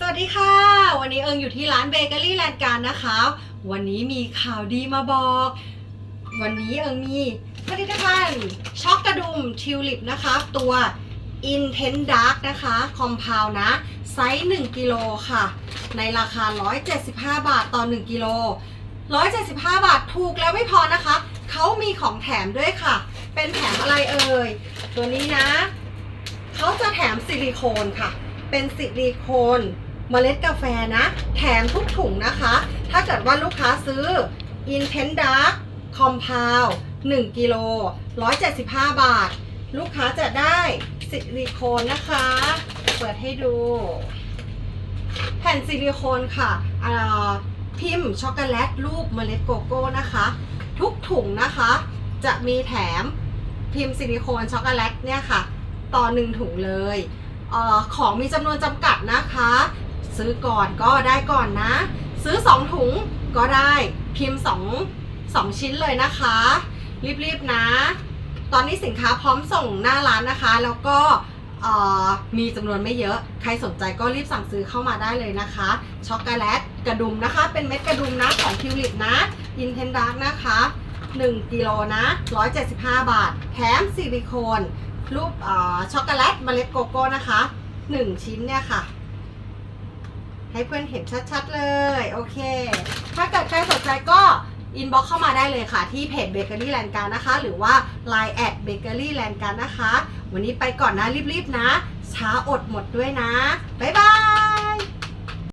สวัสดีค่ะ วันนี้เอิงอยู่ที่ร้านเบเกอรี่แลนด์การนะคะ วันนี้มีข่าวดีมาบอก วันนี้เอิงมีผลิตภัณฑ์ช็อกกระดุมทิวลิปนะคะ ตัว Intense Dark นะคะ คอมเพลนะ ไซส์1กิโลค่ะ ในราคา 175 บาทต่อ 1กิโล175 บาทถูกแล้วไม่พอนะคะ เขามีของแถมด้วยค่ะ เป็นแถมอะไรเอ่ย ตัวนี้นะ เขาจะแถมซิลิโคนค่ะ เป็นซิลิโคน เมล็ดกาแฟนะ แถมทุกถุงนะคะ ถ้าเกิดว่าลูกค้าซื้อ Intense Dark Compound 1กิโล175 บาท ลูกค้าจะได้ซิลิโคนนะคะ เปิดให้ดู แผ่นซิลิโคนค่ะพิมพ์ช็อกโกแลตรูปเมล็ดโกโก้นะคะ ทุกถุงนะคะ จะมีแถมพิมพ์ซิลิโคนช็อกโกแลตเนี่ยค่ะ ต่อหนึ่งถุงเลยเออของมีจำนวนจำกัดนะคะ ซื้อก่อนก็ได้ก่อนนะ ซื้อ 2 ถุงก็ได้พิมพ์2 2 ชิ้นเลยนะคะ รีบๆนะ ตอนนี้สินค้าพร้อมส่งหน้าร้านนะคะ แล้วก็มีจำนวนไม่เยอะ ใครสนใจก็รีบสั่งซื้อเข้ามาได้เลยนะคะ ช็อกโกแลตกระดุมนะคะ เป็นเม็ดกระดุมนะของทิวลิปนะอินเทนดาร์กนะคะ 1กิโลนะ 175 บาท แถมซิลิโคน รูปช็อกโกแลตเมล็ดโกโก้นะคะ 1 ชิ้นเนี่ยค่ะ ให้เพื่อนเห็นชัดๆเลย โอเค ถ้าเกิดใครสนใจก็อินบ็อกเข้ามาได้เลยค่ะ ที่เพจเบเกอรี่แลนการนะคะ หรือว่า Line แอดเบเกอรี่แลนการนะคะ วันนี้ไปก่อนนะรีบๆนะ ช้าอดหมดด้วยนะ บ๊ายบาย